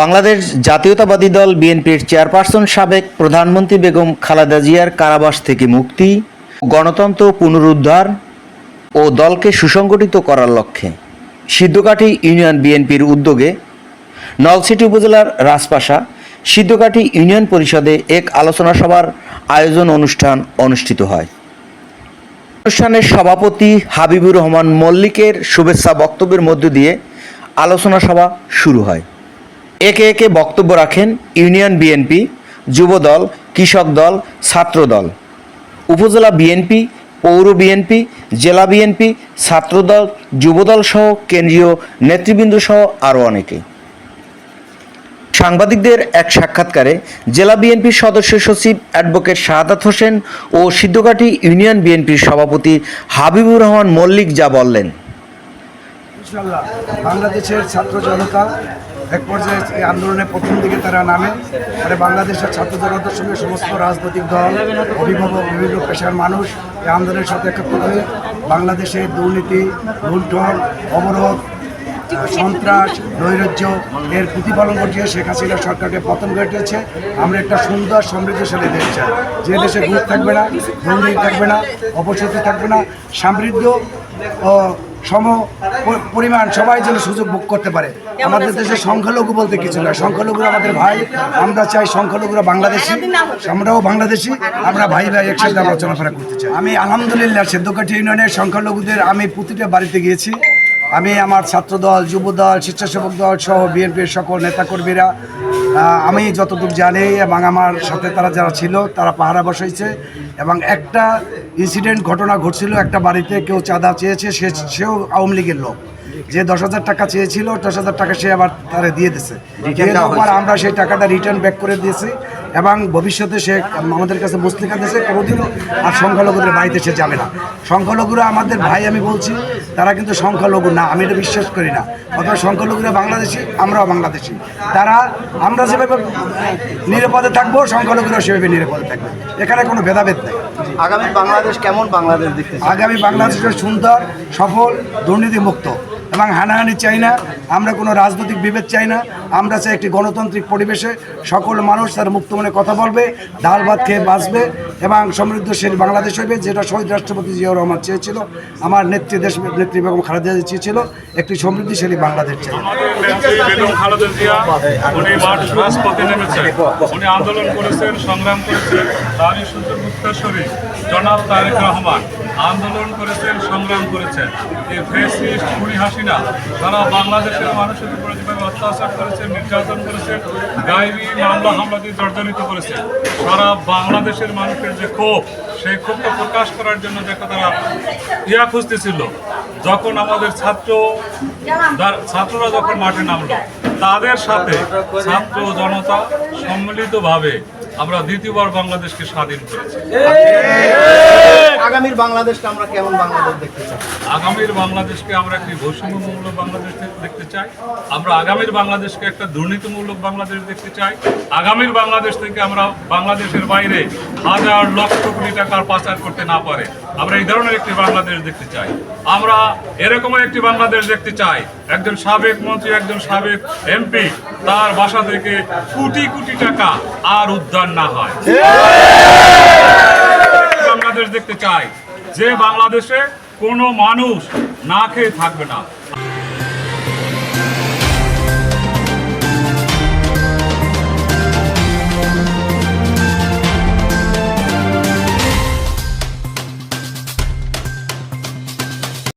বাংলাদেশ জাতীয়তাবাদী দল বিএনপির চেয়ারপারসন সাবেক প্রধানমন্ত্রী বেগম খালেদা জিয়ার কারাবাস থেকে মুক্তি, গণতন্ত্র পুনরুদ্ধার ও দলকে সুসংগঠিত করার লক্ষ্যে সিদ্ধকাঠি ইউনিয়ন বিএনপির উদ্যোগে নলসিটি উপজেলার রাজপাশা সিদ্ধকাঠি ইউনিয়ন পরিষদে এক আলোচনা সভার আয়োজন অনুষ্ঠান অনুষ্ঠিত হয়। অনুষ্ঠানের সভাপতি হাবিবুর রহমান মল্লিকের শুভেচ্ছা বক্তব্যের মধ্য দিয়ে আলোচনা সভা শুরু হয়। একে একে বক্তব্য রাখেন ইউনিয়ন বিএনপি, যুবদল, কৃষক দল, ছাত্র দল। উপজেলা বিএনপি, পৌর বিএনপি, জেলা বিএনপি ছাত্রদল যুবদল সহ কেন্দ্রীয় নেতৃবৃন্দ সহ আরও অনেকে। সাংবাদিকদের এক সাক্ষাৎকারে জেলা বিএনপির সদস্য সচিব অ্যাডভোকেট শাহাদাত হোসেন ও সিদ্ধকাঠি ইউনিয়ন বিএনপির সভাপতি হাবিবুর রহমান মল্লিক যা বললেন ইনশাল্লাহ বাংলাদেশের ছাত্র জনতা এক পর্যায়ে এই আন্দোলনের প্রথম দিকে তারা নামে, পরে বাংলাদেশের ছাত্র জনতার সঙ্গে সমস্ত রাজনৈতিক দল, অভিভাবক, বিভিন্ন পেশার মানুষ এই আন্দোলনের সাথে একত্র হয়ে বাংলাদেশের দুর্নীতি, লুণ্ঠন, অবরোধ, সন্ত্রাস, নৈরাজ্য এর প্রতিপালন ঘটিয়ে শেখ হাসিনা সরকারকে পতন ঘটিয়েছে। আমরা একটা সুন্দর সমৃদ্ধশালী দেশ চাই। যে দেশে ঘুষ থাকবে না, দুর্নীতি থাকবে না অপশক্তি থাকবে না, সমৃদ্ধ ও সম পরিমাণ সবাই যেন সুযোগ ভোগ করতে পারে। আমাদের দেশে সংখ্যালঘু বলতে কিছু না। সংখ্যালঘুরা আমাদের ভাই আমরা চাই সংখ্যালঘুরা বাংলাদেশি আমরাও বাংলাদেশি আমরা ভাই ভাই একসাথে আমরা চলাফেরা করতে চাই। আমি আলহামদুলিল্লাহ সেদ্ধকাঠি ইউনিয়নের সংখ্যালঘুদের আমি প্রতিটা বাড়িতে গিয়েছি। আমি আমার ছাত্রদল যুবদল স্বেচ্ছাসেবক দল সহ বিএনপির সকল নেতাকর্মীরা আমি যতদূর জানি এবং আমার সাথে তারা যারা ছিল তারা পাহারা বসাইছে এবং একটা ইনসিডেন্ট ঘটনা ঘটছিল একটা বাড়িতে কেউ চাঁদা চেয়েছে সে সেও আওয়ামী লীগের লোক। যে দশ হাজার টাকা চেয়েছিল দশ হাজার টাকা সে আবার তারা দিয়ে দিছে। আমরা সেই টাকাটা রিটার্ন ব্যাক করে দিয়েছি। এবং ভবিষ্যতে সে আমাদের কাছে মুসলিকা দিয়েছে কোনোদিনও আর সংখ্যালঘুদের বাড়িতে সে যাবে না। সংখ্যালঘুরা আমাদের ভাই আমি বলছি তারা কিন্তু সংখ্যালঘু না আমি এটা বিশ্বাস করি না। অথবা সংখ্যালঘুরা বাংলাদেশি আমরাও বাংলাদেশি। তারা আমরা যেভাবে নিরাপদে থাকব সংখ্যালঘুরা সেভাবে নিরাপদে থাকবে। এখানে কোনো ভেদাভেদ নেই। আগামী বাংলাদেশ কেমন বাংলাদেশ দেখতে আগামী বাংলাদেশের সুন্দর সফল দুর্নীতিমুক্ত। এবং হানাহানি চাই না আমরা কোনো রাজনৈতিক বিভেদ চাই না। আমরা চাই একটি গণতান্ত্রিক পরিবেশে সকল মানুষ তার মুক্ত মনে কথা বলবে, ডাল ভাত খেয়ে বাঁচবে। এবং সমৃদ্ধশীল বাংলাদেশ হবে যেটা শহীদ রাষ্ট্রপতি জিয়াউর রহমান চেয়েছিল, আমার নেত্রী দেশ, নেত্রী বেগম খালেদা চেয়েছিল, একটি সমৃদ্ধিশালী বাংলাদেশ জিয়া, উনি আন্দোলন করেছেন, সংগ্রাম করেছেন, তারই রহমান আন্দোলন করেছেন, সংগ্রাম করেছেন। হাসিনা তারা বাংলাদেশের মানুষের মামলা হামলা দিয়ে সারা বাংলাদেশের মানুষের যে ক্ষোভ, সেই ক্ষোভটা প্রকাশ করার জন্য দেখো তারা ইয়া খুঁজতেছিল, যখন আমাদের ছাত্র ছাত্ররা যখন মাঠে নামলো, তাদের সাথে ছাত্র জনতা সম্মিলিতভাবে আমরা দ্বিতীয়বার বাংলাদেশকে স্বাধীন করেছি। আগামীর বাংলাদেশকে আমরা কেমন বাংলাদেশ দেখতে চাই? আগামীর বাংলাদেশকে আমরা একটি বৈষম্যমূলক বাংলাদেশ দেখতে চাই। আমরা আগামীর বাংলাদেশকে একটা দুর্নীতিমূলক বাংলাদেশ দেখতে চাই। আগামীর বাংলাদেশ থেকে আমরা বাংলাদেশের বাইরে হাজার লক্ষ কোটি টাকার পাচার করতে না পারে আমরা এই ধরনের একটি বাংলাদেশ দেখতে চাই। আমরা এরকম একটি বাংলাদেশ দেখতে চাই। একজন সাবেক মন্ত্রী একজন সাবেক এমপি তার বাসা থেকে কোটি কোটি টাকা আর উদ্ধার না হয়। বাংলাদেশ দেখতে চাই। যে বাংলাদেশে কোনো মানুষ না খেয়ে থাকবে না।